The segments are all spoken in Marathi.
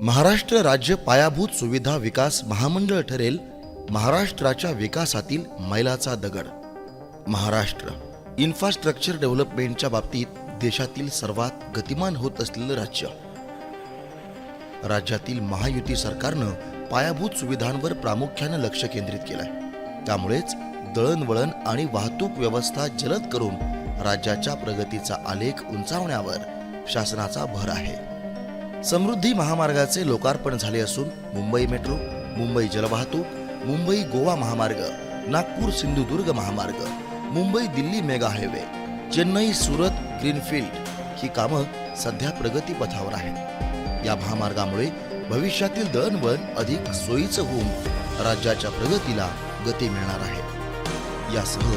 महाराष्ट्र राज्य पायाभूत सुविधा विकास महामंडळ ठरेल महाराष्ट्राच्या विकासातील मैलाचा दगड. महाराष्ट्र इन्फ्रास्ट्रक्चर डेव्हलपमेंटच्या बाबतीत देशातील सर्वात गतिमान होत असलेलं राज्य. राज्यातील महायुती सरकारनं पायाभूत सुविधांवर प्रामुख्यानं लक्ष केंद्रित केलंय. त्यामुळेच दळणवळण आणि वाहतूक व्यवस्था जलद करून राज्याच्या प्रगतीचा आलेख उंचावण्यावर शासनाचा भर आहे. समृद्धी महामार्गाचे लोकार्पण झाले असून मुंबई मेट्रो मुंबई जलवाहतूक मुंबई गोवा महामार्ग नागपूर सिंधुदुर्ग महामार्ग Mumbai Delhi mega highway Chennai Surat greenfield ही कामं सध्या प्रगतीपथावर आहेत. या महामार्गामुळे भविष्यातील दळणवळण अधिक सोयीचं होऊन राज्याच्या प्रगतीला गती मिळणार आहे. यासह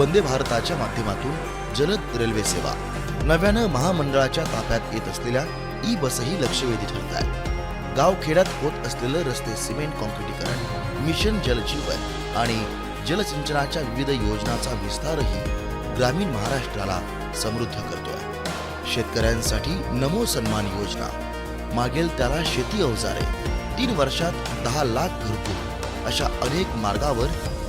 वंदे भारताच्या माध्यमातून जलद रेल्वे सेवा. नव्यानं महामंडळाच्या ताफ्यात येत असलेल्या ई बसही लक्षवेधी ठरत आहेत गावखेड्यात होत असलेलं रस्ते सिमेंट कॉन्क्रिटीकरण मिशन जलजीवन आणि जलसिंचनाच्या विविध योजनांचा विस्तारही ग्रामीण महाराष्ट्राला समृद्ध करतोय. शेतकऱ्यांसाठी नमो सन्मान योजना. मागेल त्याला शेती अवजारे. तीन वर्षात दहा लाख घरकुल. अशा अनेक मार्गावर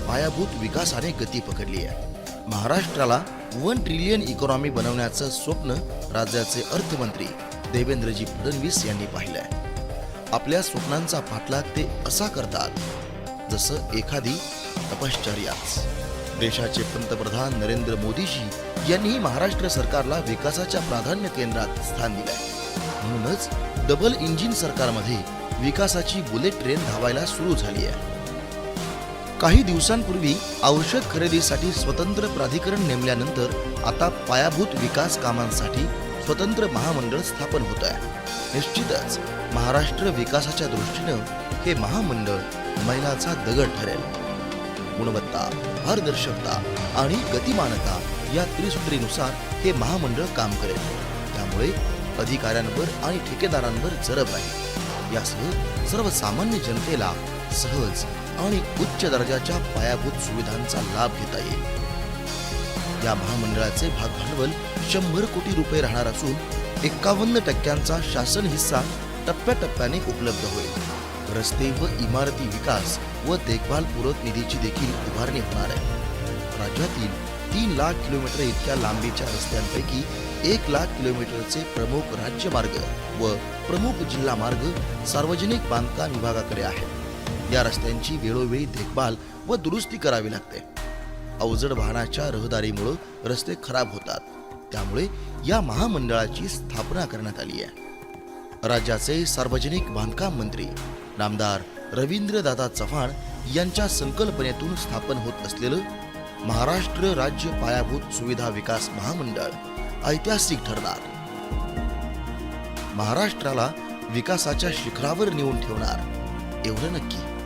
पायाभूत विकासाने गती पकडली आहे. महाराष्ट्राला वन ट्रिलियन इकॉनॉमी बनवण्याचं स्वप्न राज्याचे अर्थमंत्री देवेंद्रजी फडणवीस यांनी पाहिलंय. आपल्या स्वप्नांचा पाठलाग ते असा करतात जसं एखादी तपश्चर्याच. देशाचे पंतप्रधान नरेंद्र मोदीजी यांनीही महाराष्ट्र सरकारला विकासाच्या प्राधान्य केंद्रात स्थान दिलंय. म्हणूनच डबल इंजिन सरकारमध्ये विकासाची बुलेट ट्रेन धावायला सुरू झाली आहे. काही दिवसांपूर्वी औषध खरेदीसाठी स्वतंत्र प्राधिकरण नेमल्यानंतर आता पायाभूत विकास कामांसाठी स्वतंत्र महामंडळ स्थापन होत आहे. निश्चितच महाराष्ट्र विकासाच्या दृष्टीनं हे महामंडळ मैलाचा दगड ठरेल. गुणवत्ता पारदर्शकता आणि गतिमानता या त्रिसूत्रीनुसार हे महामंडळ काम करेल. त्यामुळे अधिकाऱ्यांवर आणि ठेकेदारांवर जरब राहील यासह सर्वसामान्य जनतेला सहज आणि उच्च दर्जाच्या पायाभूत सुविधांचा लाभ घेता येईल. या महामंडळाचे भागभांडवल शंभर कोटी रुपये राहणार असून एक्कावन्न टक्क्यांचा शासन हिस्सा टप्प्याटप्प्याने उपलब्ध होईल. रस्ते व इमारती विकास व देखभाल पूरक निधीची देखील उभारणी होणार आहे. राज्यातील तीन लाख किलोमीटर इतक्या लांबीच्या रस्त्यांपैकी एक लाख किलोमीटरचे प्रमुख राज्यमार्ग व प्रमुख जिल्हा मार्ग सार्वजनिक बांधकाम विभागाकडे आहेत. या रस्त्यांची वेळोवेळी देखभाल व दुरुस्ती करावी लागते. अवजड वाहनाच्या रहदारीमुळे रस्ते खराब होतात. त्यामुळे या महामंडळाची स्थापना करण्यात आली आहे. राज्याचे सार्वजनिक बांधकाम मंत्री नामदार रवींद्रदादा चव्हाण यांच्या संकल्पनेतून स्थापन होत असलेलं महाराष्ट्र राज्य पायाभूत सुविधा विकास महामंडळ ऐतिहासिक ठरणार. महाराष्ट्राला विकासाच्या शिखरावर नेऊन ठेवणार. एवढं नक्की.